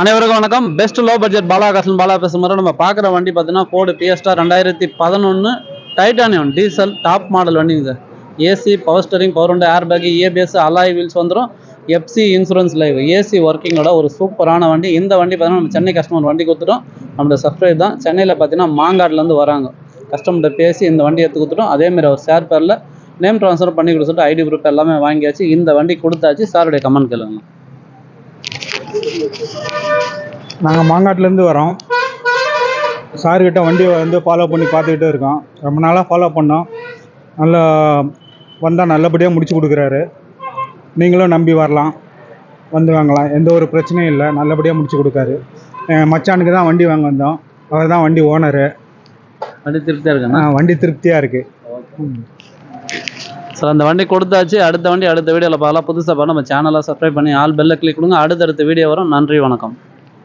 அனைவருக்கும் வணக்கம். Best low budget Bala காசன் பாலா பேசும் நம்ம பார்க்குற வண்டி பார்த்தீங்கன்னா ஃபோர்டு பிஎஸ்டா ரெண்டாயிரத்தி பதினொன்று டைட்டானியம் டீசல் டாப் மாடல் வண்டிங்க sir. AC power steering power உண்டு air bag ABS alloy wheels வந்துடும் எஃப்சி இன்சூரன்ஸ் லைவ் ஏசி ஒர்க்கிங்கோட ஒரு சூப்பரான வண்டி. இந்த வண்டி பார்த்தீங்கன்னா நம்ம சென்னை கஸ்டமர் வண்டி கொடுத்துட்டோம். நம்மளோட சப்ஸ்கிரைப் தான். சென்னையில் பார்த்தீங்கன்னா மாங்காட்லேருந்து வராங்க. கஸ்டமர்கிட்ட பேசி இந்த வண்டி எடுத்து கொடுத்துட்டோம். அதேமாரி அவர் ஷேர் பேரில் நேம் ட்ரான்ஸ்ஃபர் பண்ணி கொடுத்துட்டு ஐடி ப்ரூஃப் எல்லாமே வாங்கியாச்சு. இந்த வண்டி கொடுத்தாச்சு. சாருடைய கமெண்ட் கேளுங்க. நாங்கள் மாங்காட்டிலேருந்து வரோம். சார்கிட்ட வண்டியை வந்து ஃபாலோ பண்ணி பார்த்துக்கிட்டே இருக்கோம். ரொம்ப நாளாக ஃபாலோ பண்ணோம். நல்லா வந்தால் நல்லபடியாக முடிச்சு கொடுக்குறாரு. நீங்களும் நம்பி வரலாம். வந்து வாங்கலாம். எந்த ஒரு பிரச்சனையும் இல்லை. நல்லபடியாக முடிச்சு கொடுக்காரு. என் மச்சானுக்கு தான் வண்டி வாங்க வந்தோம். அவர் தான் வண்டி ஓனரு. வண்டி திருப்தியாக இருக்குண்ணா வண்டி திருப்தியாக இருக்குது ஸோ அந்த வண்டி கொடுத்தாச்சு. அடுத்த வண்டி அடுத்த வீடியோவில் பார்க்கலாம். புதுசாக பார்த்து நம்ம சேனலை சப்ஸ்கிரைப் பண்ணி ஆல் பெல்லை கிளிக் கொடுங்க. அடுத்தடுத்த வீடியோ வரும். நன்றி வணக்கம்.